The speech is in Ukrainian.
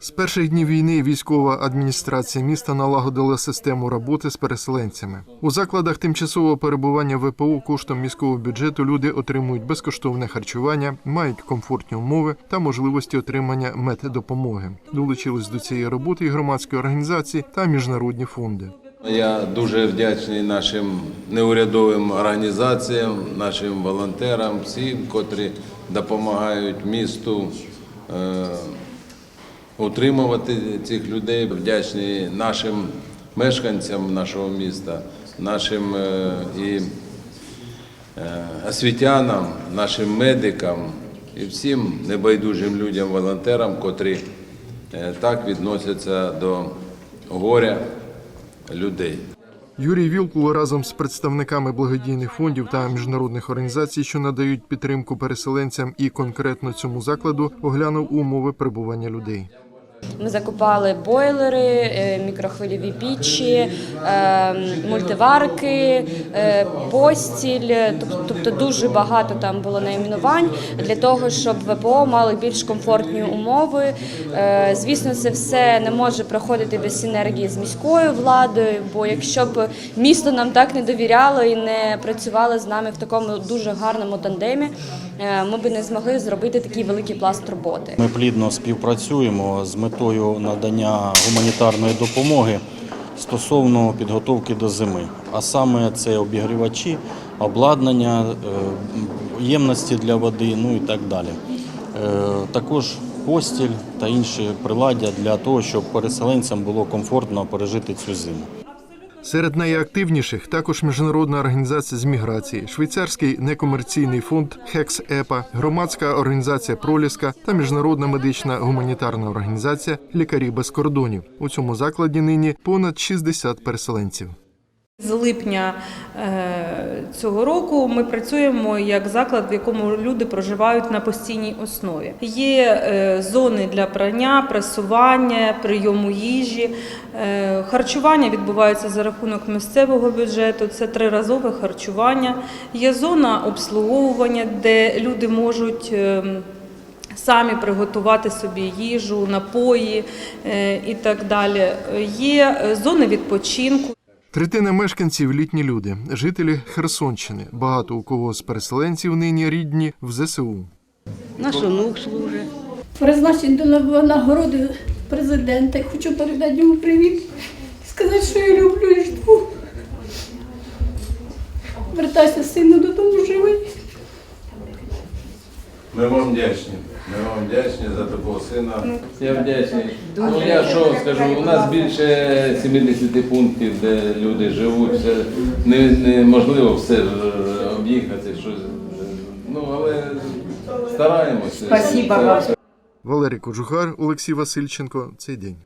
З перших днів війни військова адміністрація міста налагодила систему роботи з переселенцями. У закладах тимчасового перебування ВПО коштом міського бюджету люди отримують безкоштовне харчування, мають комфортні умови та можливості отримання меддопомоги. Долучились до цієї роботи і громадські організації та міжнародні фонди. Я дуже вдячний нашим неурядовим організаціям, нашим волонтерам, всім, котрі допомагають місту е, утримувати цих людей. Вдячний нашим мешканцям нашого міста, нашим е, і е, освітянам, нашим медикам і всім небайдужим людям, волонтерам, котрі е, так відносяться до горя людей. Юрій Вілкул разом з представниками благодійних фондів та міжнародних організацій, що надають підтримку переселенцям і конкретно цьому закладу, оглянув умови перебування людей. Ми закупали бойлери, е, мікрохвильові пічі, е, мультиварки, е, постіль. Тобто дуже багато там було найменувань для того, щоб ВПО мали більш комфортні умови. Звісно, це все не може проходити без синергії з міською владою. Бо якщо б місто нам так не довіряло і не працювало з нами в такому дуже гарному тандемі, ми б не змогли зробити такий великий пласт роботи. Ми плідно співпрацюємо з метою надання гуманітарної допомоги стосовно підготовки до зими. А саме це обігрівачі, обладнання, е, ємності для води, ну і так далі. Е, Також постіль та інші приладдя для того, щоб переселенцям було комфортно пережити цю зиму. Серед найактивніших також міжнародна організація з міграції, швейцарський некомерційний фонд Хекс ЕПА, громадська організація Проліска та міжнародна медична гуманітарна організація Лікарі без кордонів. У цьому закладі нині понад 60 переселенців. З липня е, цього року ми працюємо як заклад, в якому люди проживають на постійній основі. Є е, зони для прання, пресування, прийому їжі. Е, Харчування відбувається за рахунок місцевого бюджету. Це триразове харчування. Є зона обслуговування, де люди можуть. Самі приготувати собі їжу, напої і так далі. Є зони відпочинку. Третина мешканців літні люди, жителі Херсонщини. Багато у кого з переселенців нині рідні в ЗСУ. Наш онук служить. призначень до нагороди президента. Хочу передати йому привіт і сказати, що я люблю і жду. Вертайся, сину, додому живий. Ми вам вдячні. Ми вам вдячні за такого сина. Я вдячний. Ну я що скажу, у нас більше 70 пунктів, де люди живуть. Це не- неможливо все ж об'їхати. Щось. Ну але стараємося. Спасибо вам. Валерій Кожухар, Олексій Васильченко. Цей день.